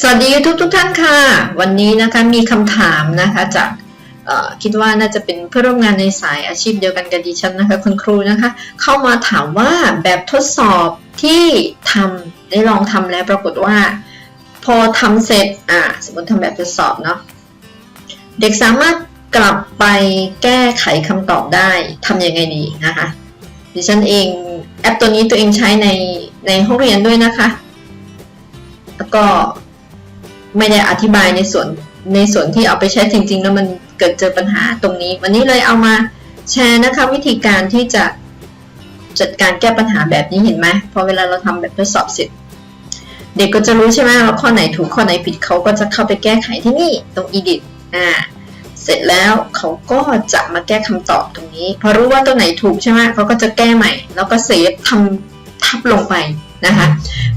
สวัสดีทุกทุกท่านค่ะ วันนี้นะคะมีคำถามนะคะจากคิดว่าน่าจะเป็นเพื่อนร่วมงานในสายอาชีพเดียวกันกับดิฉันนะคะคุณครูนะคะ เข้ามาถามว่าแบบทดสอบที่ทำได้ลองทำแล้วปรากฏว่า พอทำเสร็จอ่าสมมติทำแบบทดสอบเนาะเด็กสามารถกลับไปแก้ไขคำตอบได้ทำยังไงดีนะคะดิฉันเองแอปตัวนี้ตัวเองใช้ในในห้องเรียนด้วยนะคะ แล้วก็ ไม่ได้อธิบายในส่วนในส่วนที่เอาไปใช้จริง ๆ แล้วมันเกิดเจอปัญหาตรงนี้ วันนี้เลยเอามาแชร์นะคะวิธีการที่จะจัดการแก้ปัญหาแบบนี้เห็นไหมพอเวลาเราทำแบบทดสอบเสร็จ เด็กก็จะรู้ใช่ไหมว่าข้อไหนถูกข้อไหนผิดเขาก็จะเข้าไปแก้ไขที่นี่ตรง edit อ่าเสร็จแล้วเขาก็จะมาแก้คำตอบตรงนี้พอรู้ว่าตัวไหนถูกใช่ไหมเขาก็จะแก้ใหม่ แล้วก็เซฟทำทับลงไป นะคะ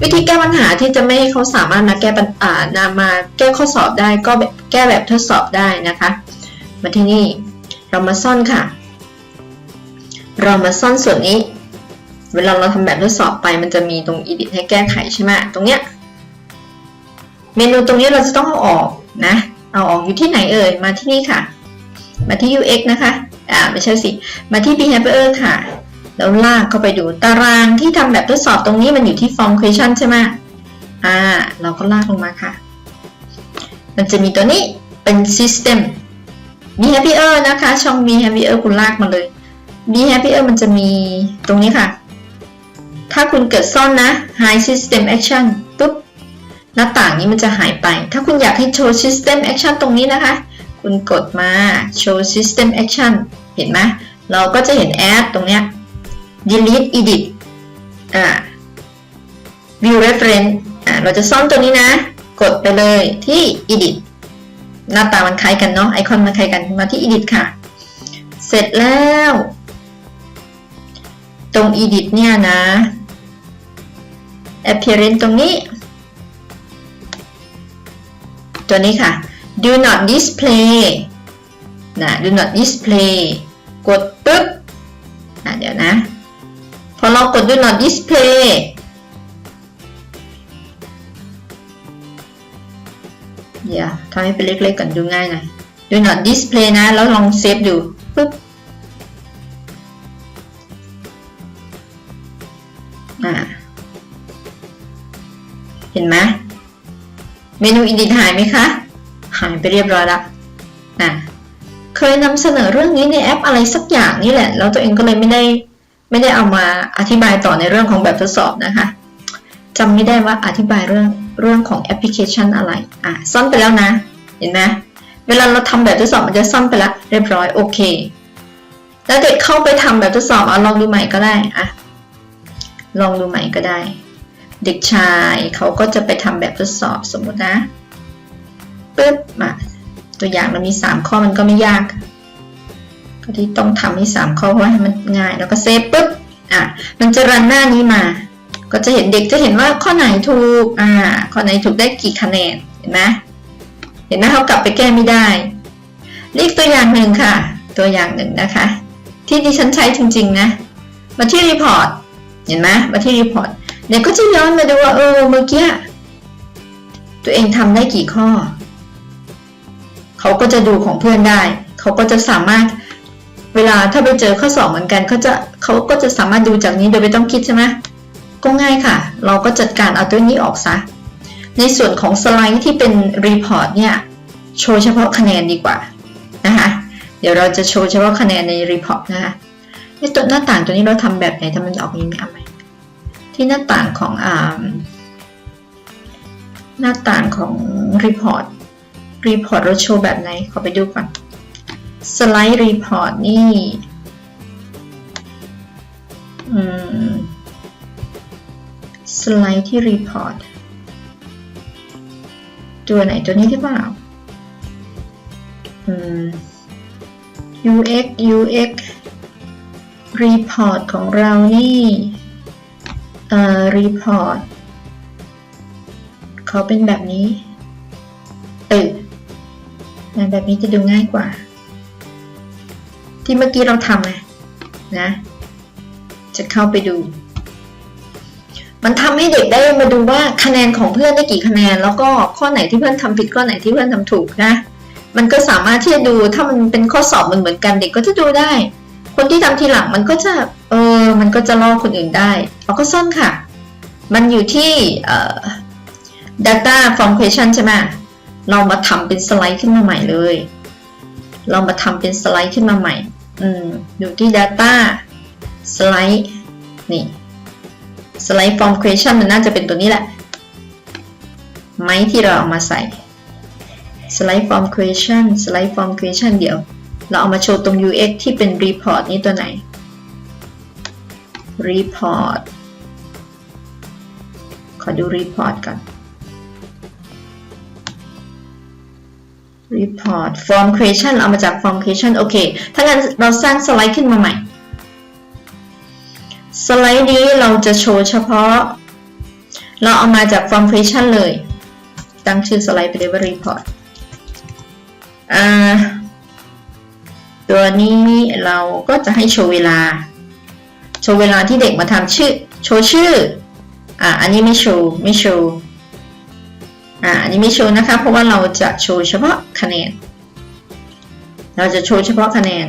วิธีแก้ปัญหาที่จะไม่ให้เขาสามารถมาแก้ปัญอ่านำมาแก้ข้อสอบได้ก็แก้แบบทดสอบได้นะคะ มาที่นี่เรามาซ่อนค่ะ เรามาซ่อนส่วนนี้ เวลาเราทำแบบทดสอบไปมันจะมีตรง edit ให้แก้ไขใช่ไหมตรงเนี้ยเมนูตรงนี้เราจะต้องเอาออกนะ เอาออกอยู่ที่ไหนเอ่ยมาที่นี่ค่ะ มาที่ UX นะคะอ่าไม่ใช่สิ มาที่ Behavior ค่ะ แล้วลากเข้าไปดูตารางที่ทำแบบทดสอบตรงนี้มันอยู่ที่ Form Question ใช่ไหมอ่า เราก็ลากลงมาค่ะ มันจะมีตัวนี้เป็น System Behavior นะคะช่อง Behavior คุณลากมาเลย Behavior มันจะมีตรงนี้ค่ะ ถ้าคุณเกิดซ่อนนะ High System Action ปุ๊บ หน้าต่างนี้มันจะหายไป ถ้าคุณอยากให้โชว์ System Action ตรงนี้นะคะ คุณกดมา Show System Action เห็นไหมเราก็จะเห็น Add ตรงเนี้ย Delete Edit อ่า View Reference อ่าเราจะซ่อนตัวนี้นะ กดไปเลยที่ Edit หน้าตามันคล้ายกันเนาะไอคอนมันคล้ายกันมาที่ Edit ค่ะ เสร็จแล้ว ตรง Edit เนี่ยนะ Appearance ตรงนี้ ตัวนี้ค่ะ do not display นะ do not display กดปึ๊บอะเดี๋ยวนะ อเรากด do not display เดี๋ยวทำให้เป็นเล็กๆก่อนดูง่ายหน่อย do not display นะ แล้วลองเซฟดูปึ๊บเห็นไหมเมนู edit หายไหมคะ หายไปเรียบร้อยแล้วนะเคยนำเสนอเรื่องนี้ในแอปอะไรสักอย่างนี่แหละ แล้วตัวเองก็เลยไม่ได้ ไม่ได้เอามาอธิบายต่อในเรื่องของแบบทดสอบนะคะจำไม่ได้ว่าอธิบายเรื่องเรื่องของแอปพลิเคชันอะไรอะซ่อนไปแล้วนะ เห็นไหมเวลาเราทำแบบทดสอบมันจะซ่อนไปแล้วเรียบร้อยโอเค แล้วเด็กเข้าไปทำแบบทดสอบเอาลองดูใหม่ก็ได้อะลองดูใหม่ก็ได้ เด็กชายเขาก็จะไปทำแบบทดสอบสมมุตินะปึ๊บมาตัวอย่างเรามี 3 ข้อมันก็ไม่ยาก ที่ต้องทำให้3ข้อเพราะว่าให้มันง่าย แล้วก็เซฟปึ๊บอะมันจะรันหน้านี้มา ก็จะเห็นเด็กจะเห็นว่าข้อไหนถูกอ่าข้อไหนถูกได้กี่คะแนนเห็นไหมเห็นไหมเขากลับไปแก้ไม่ได้เรียกตัวอย่างหนึ่งค่ะ ตัวอย่างหนึ่งนะคะ ที่ดิฉันใช้จริง ๆ นะ มาที่รีพอร์ตเห็นไหมมาที่รีพอร์ตเด็กก็จะย้อนมาดูว่าเออเมื่อกี้ตัวเองทำได้กี่ข้อ เขาก็จะดูของเพื่อนได้ เขาก็จะสามารถ เวลาถ้าไปเจอข้อสอบเหมือนกันเขาจะเขาก็จะสามารถดูจากนี้โดยไม่ต้องคิดใช่ไหมก็ง่ายค่ะ เราก็จัดการเอาตัวนี้ออกซะ ในส่วนของสไลด์ที่เป็นรีพอร์ตเนี่ยโชว์เฉพาะคะแนนดีกว่านะคะเดี๋ยวเราจะโชว์เฉพาะคะแนนในรีพอร์ตนะคะในตัวหน้าต่างตัวนี้เราทำแบบไหนถ้ามันออกย่างนี้ไม่เอาไหมที่หน้าต่างของอ่าหน้าต่างของ report report เราโชว์แบบไหนขอไปดูก่อน slide report นี่อืม slide ที่ report ตัวไหนตัวนี้ที่เปล่า UX UX report ของเรานี่เอ่อ report เขาเป็นแบบนี้ ตึกแบบนี้จะดูง่ายกว่า ที่เมื่อกี้เราทำไงนะ จะเข้าไปดู มันทำให้เด็กได้มาดูว่าคะแนนของเพื่อนได้กี่คะแนน แล้วก็ข้อไหนที่เพื่อนทำผิดข้อไหนที่เพื่อนทำถูกนะ มันก็สามารถที่จะดูถ้ามันเป็นข้อสอบเหมือนเหมือนกันเด็กก็จะดูได้ คนที่ทำทีหลังมันก็จะเออมันก็จะลอกคนอื่นได้เอาก็ซ่อนค่ะ มันอยู่ที่เอ่อ data from question ใช่ไหมเรามาทำเป็นสไลด์ขึ้นมาใหม่เลย เรามาทำเป็นสไลด์ขึ้นมาใหม่ อืมอยู่ที่ data สไลด์นี่สไลด์ from question มันน่าจะเป็นตัวนี้แหละ ไม้ที่เราเอามาใส่สไลด์ from question สไลด์ from question เดี๋ยว เราเอามาโชว์ตรง UX ที่เป็น report นี้ตัวไหน report ขอดู report ก่อน report form creation เอามาจาก form creation โอเค ถ้างั้นเราสร้างสไลด์ขึ้นมาใหม่ สไลด์นี้เราจะโชว์เฉพาะ เราเอามาจาก form creation เลย ตั้งชื่อสไลด์ไปเลยว่า report อ่าตัวนี้เราก็จะให้โชว์เวลา โชว์เวลาที่เด็กมาทำชื่อ โชว์ชื่อ อ่าอันนี้ไม่โชว์ ไม่โชว์ อ่าอันนี้ไม่โชว์นะคะ เพราะว่าเราจะโชว์เฉพาะคะแนน เราจะโชว์เฉพาะคะแนน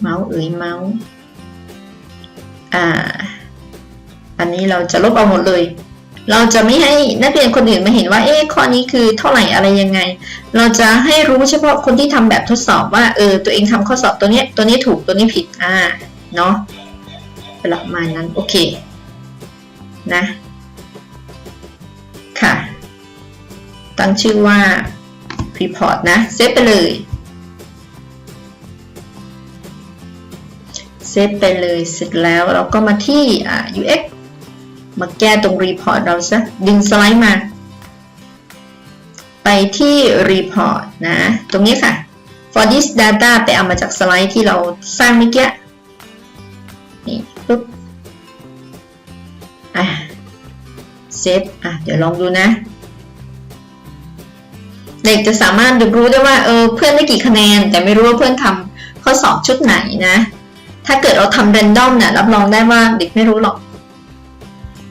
เมาส์เอ๋ยเมาส์อ่า อันนี้เราจะลบเอาหมดเลย เราจะไม่ให้นักเรียนคนอื่นมาเห็นว่า เอ๊ะข้อนี้คือเท่าไหร่อะไรยังไง เราจะให้รู้เฉพาะคนที่ทำแบบทดสอบว่า เออ ตัวเองทำข้อสอบตัวเนี้ย ตัวนี้ถูก ตัวนี้ผิด อ่า เนาะประมาณนั้น โอเค นะ ค่ะ ตั้งชื่อว่า report นะ เซฟไปเลย เซฟไปเลยเสร็จแล้วเราก็มาที่ UX มาแก้ตรง report เราซะ ดึงสไลด์มา ไปที่ report นะ ตรงนี้ค่ะ for this data ไปเอามาจากสไลด์ที่เราสร้างเมื่อกี้นี่ปุ๊บอะ เซฟอะเดี๋ยวลองดูนะ เด็กจะสามารถรู้ได้ว่าเออเพื่อนได้กี่คะแนน แต่ไม่รู้ว่าเพื่อนทำข้อสอบชุดไหนนะ ถ้าเกิดเราทำ random เนี่ยรับรองได้ว่าเด็กไม่รู้หรอก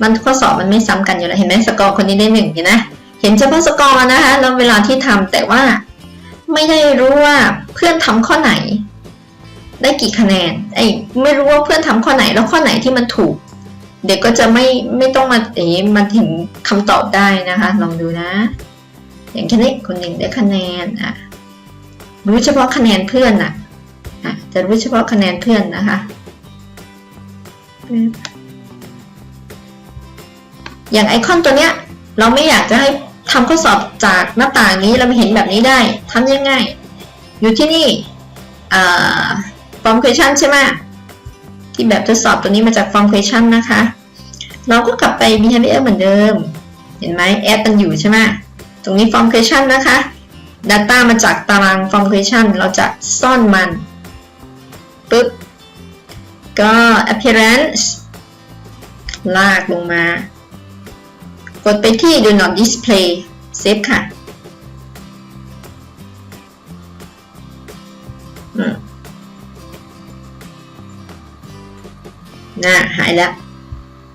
มันข้อสอบมันไม่ซ้ำกันอยู่แล้วเห็นไหมสกอร์คนนี้ได้หนึ่งเห็นไหมเห็นเฉพาะสกอร์นะคะแล้วเวลาที่ทำแต่ว่าไม่ได้รู้ว่าเพื่อนทำข้อไหน ได้กี่คะแนนไอ้ไม่รู้ว่าเพื่อนทำข้อไหนแล้วข้อไหนที่มันถูก เด็กก็จะไม่ไม่ต้องมาเอ๋มาถึงคำตอบได้นะคะ ลองดูนะ อย่างเช่นี้คนหนึ่งได้คะแนนอะรู้เฉพาะคะแนนเพื่อนน่ะอะจะรู้เฉพาะคะแนนเพื่อนนะคะอย่างไอคอนตัวเนี้ย เราไม่อยากจะให้ทำข้อสอบจากหน้าต่างนี้เราไม่เห็นแบบนี้ได้ทำยังไง อยู่ที่นี่อ่า form question ใช่ไหม ที่แบบทดสอบตัวนี้มาจาก form question นะคะ เราก็กลับไป behavior เหมือนเดิม เห็นไหม add มันอยู่ใช่ไหมตรงนี้ form question นะคะ data มาจากตาราง form question เราจะซ่อนมันปึ๊บก็ appearance ลากลงมา กดไปที่ do not display save ค่ะ น่าหายแล้ว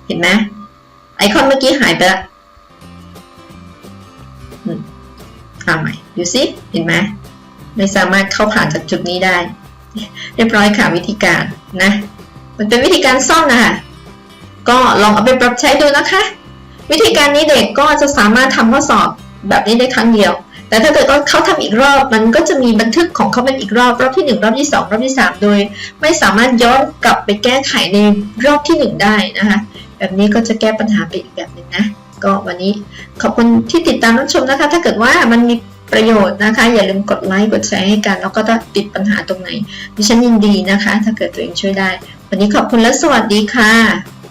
เห็นไหมไอคอนเมื่อกี้หายไปแล้วอืมเอาใหม่ดูสิเห็นไหมไม่สามารถเข้าผ่านจากจุดนี้ได้ เรียบร้อยค่ะวิธีการนะ มันเป็นวิธีการซ่อมนะคะก็ลองเอาไปปรับใช้ดูนะคะ วิธีการนี้เด็กก็จะสามารถทำข้อสอบแบบนี้ได้ครั้งเดียว แต่ถ้าเกิดเขาทำอีกรอบมันก็จะมีบันทึกของเขาเป็นอีกรอบรอบที่หนึ่งรอบที่สองรอบที่สามโดย ไม่สามารถย้อนกลับไปแก้ไขในรอบที่หนึ่งได้นะคะแบบนี้ก็จะแก้ปัญหาไปอีกแบบหนึ่งนะก็วันนี้ขอบคุณที่ติดตามรับชมนะคะ ถ้าเกิดว่ามันมีประโยชน์นะคะ อย่าลืมกดไลค์กดแชร์ให้กัน แล้วก็ถ้าติดปัญหาตรงไหนดิฉันยินดีนะคะ ถ้าเกิดตัวเองช่วยได้ วันนี้ขอบคุณและสวัสดีค่ะ